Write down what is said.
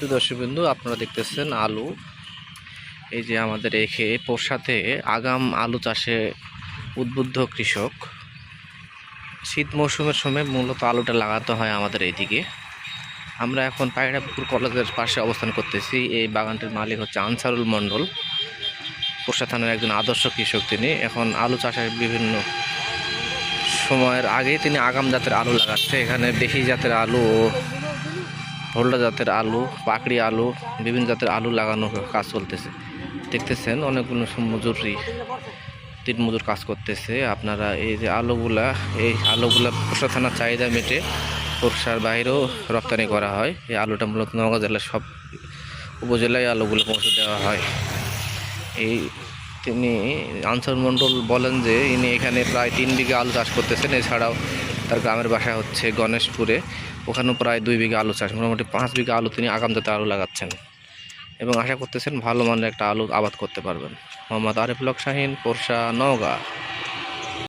সুদর্শবিন্দু আপনারা দেখতেছেন আলু। এই যে আমাদের এখে পোষাতে আগাম আলু চাষে উদ্বুদ্ধ কৃষক। শীত মৌসুমের সময় মূলত আলুটা লাগাতে হয় আমাদের এইদিকে। আমরা এখন পায়রাপুর কলেজের পাশে অবস্থান করতেছি। এই বাগানটির মালিক হচ্ছে আনসারুল মণ্ডল। পোষা থানার একজন আদর্শ কৃষক তিনি। এখন আলু চাষের বিভিন্ন সময়ের আগেই তিনি আগাম জাতের আলু লাগাচ্ছে। এখানে দেশি জাতের আলু ও ভোল্ডা জাতের আলু, পাকড়ি আলু, বিভিন্ন জাতের আলু লাগানো কাজ চলতেছে। দেখতেছেন অনেকগুলো মজুরি, তিন মজুর কাজ করতেছে। আপনারা এই যে আলুগুলা, এই আলুগুলা পোষা থানার চাহিদা মেটে পোষার বাইরেও রপ্তানি করা হয়। এই আলুটা মূলত নওগাঁ জেলার সব উপজেলায় আলুগুলো পৌঁছে দেওয়া হয়। এই তিনি আনসার মণ্ডল বলেন যে, ইনি এখানে প্রায় তিন বিঘা আলু চাষ করতেছেন। এছাড়াও তার গ্রামের বাসা হচ্ছে গণেশপুরে। ওখানেও প্রায় দুই বিঘা আলু চাষ, মোটামুটি পাঁচ বিঘা আলু তিনি আগাম জাতে আলু লাগাচ্ছেন। এবং আশা করতেছেন ভালো মানের একটা আলু আবাদ করতে পারবেন। মোহাম্মদ আরিফ লক শাহিন পোরশা, নওগাঁ।